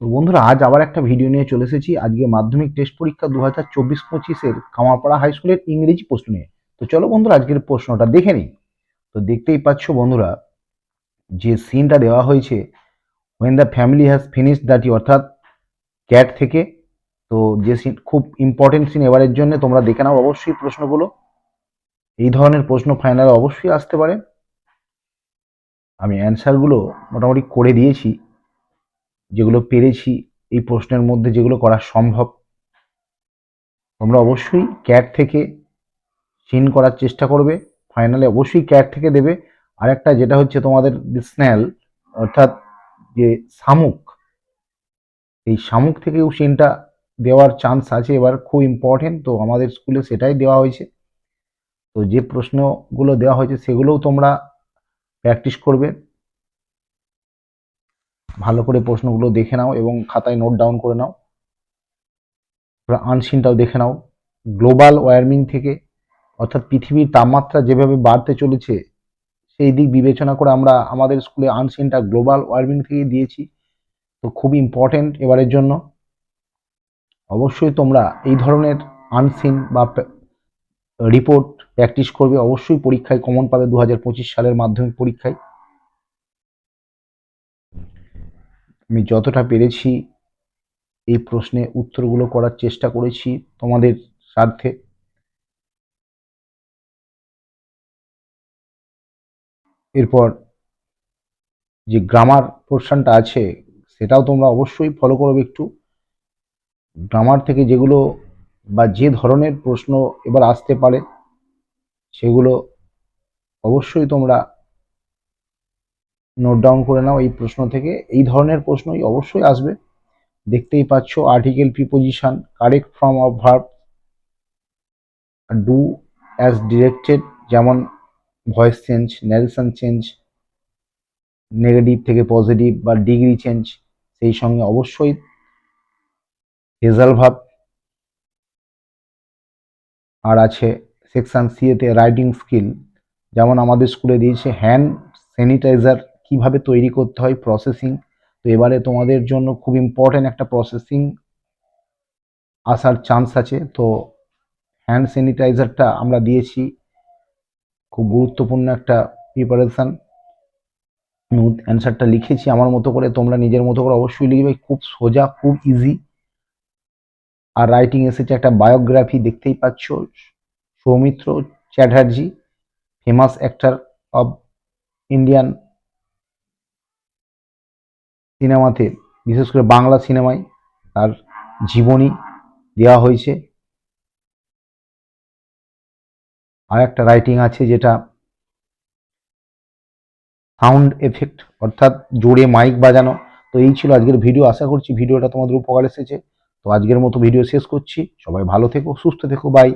তো বন্ধুরা, আজ আবার একটা ভিডিও নিয়ে চলে এসেছি। আজকে মাধ্যমিক টেস্ট পরীক্ষা দু হাজার চব্বিশ পঁচিশের কামারপাড়া হাই স্কুলের ইংরেজি প্রশ্ন নিয়ে। তো চলো বন্ধুরা, আজকের প্রশ্নটা দেখে নিই। তো দেখতেই পাচ্ছ বন্ধুরা, যে সিনটা দেওয়া হয়েছে when the family has finish that অর্থাৎ ক্যাট থেকে, তো যে সিন খুব ইম্পর্টেন্ট সিন এবারের জন্য তোমরা দেখে নাও অবশ্যই প্রশ্নগুলো। এই ধরনের প্রশ্ন ফাইনালে অবশ্যই আসতে পারে। আমি অ্যান্সারগুলো মোটামুটি করে দিয়েছি। যেগুলো পেরেছি, এই প্রশ্নের মধ্যে যেগুলো করা সম্ভব। তোমরা অবশ্যই ক্যাট থেকে সিন করার চেষ্টা করবে। ফাইনালে অবশ্যই ক্যাট থেকে দেবে। আর একটা যেটা হচ্ছে তোমাদের স্ন্যাল অর্থাৎ যে শামুক, এই শামুক থেকেও সিনটা দেওয়ার চান্স আছে। এবার খুব ইম্পর্টেন্ট তো আমাদের স্কুলে সেটাই দেওয়া হয়েছে। তো যে প্রশ্নগুলো দেওয়া হয়েছে, সেগুলোও তোমরা প্র্যাকটিস করবে। ভালো করে প্রশ্নগুলো দেখে নাও এবং খাতায় নোট ডাউন করে নাও। আনসিনটাও দেখে নাও। গ্লোবাল ওয়ার্মিং থেকে অর্থাৎ পৃথিবীর তাপমাত্রা যেভাবে বাড়তে চলেছে, সেই দিক বিবেচনা করে আমরা আমাদের স্কুলে আনসিনটা গ্লোবাল ওয়ার্মিং থেকে দিয়েছি। তো খুব ইম্পর্টেন্ট এবারের জন্য। অবশ্যই তোমরা এই ধরনের আনসিন বা রিপোর্ট প্র্যাকটিস করবে। অবশ্যই পরীক্ষায় কমন পাবে দু হাজার পঁচিশ সালের মাধ্যমিক পরীক্ষায়। আমি যতটা পেরেছি এই প্রশ্নে উত্তরগুলো করার চেষ্টা করেছি তোমাদের স্বার্থে। এরপর যে গ্রামার পোর্শনটা আছে, সেটাও তোমরা অবশ্যই ফলো করবে একটু। গ্রামার থেকে যেগুলো বা যে ধরনের প্রশ্ন এবার আসতে পারে, সেগুলো অবশ্যই তোমরা নোট ডাউন করে নাও এই প্রশ্ন থেকে। এই ধরনের প্রশ্নই অবশ্যই আসবে। দেখতেই পাচ্ছ article preposition correct form of verb do as directed যেমন voice change narration change negative থেকে পজিটিভ বা ডিগ্রি চেঞ্জ সেই সঙ্গে অবশ্যই রেজাল্ট ভাব আর আছে সেকশন সি এতে রাইটিং স্কিল যেমন আমাদের স্কুলে দিয়েছে হ্যান্ড স্যানিটাইজার কীভাবে তৈরি করতে হয় প্রসেসিং তো এবারে তোমাদের জন্য খুব ইম্পর্টেন্ট একটা প্রসেসিং আসার চান্স আছে। তো হ্যান্ড স্যানিটাইজারটা আমরা দিয়েছি। খুব গুরুত্বপূর্ণ একটা প্রিপারেশান অ্যান্সারটা লিখেছি আমার মতো করে। তোমরা নিজের মতো করে অবশ্যই লিখবে। খুব সোজা, খুব ইজি আর রাইটিং এসেছে একটা বায়োগ্রাফি দেখতেই পাচ্ছ। Soumitra Chatterjee famous actor of Indian সিনেমাতে, বিশেষ করে বাংলা সিনেমায় তার জীবনী দেওয়া হয়েছে। আর একটা রাইটিং আছে যেটা সাউন্ড এফেক্ট অর্থাৎ জোরে মাইক বাজানো। তো এই ছিল আজকের ভিডিও আশা করছি ভিডিওটা তোমাদের উপকার এসেছে। তো আজকের মতো ভিডিও শেষ করছি। সবাই ভালো থেকো, সুস্থ থেকো বাই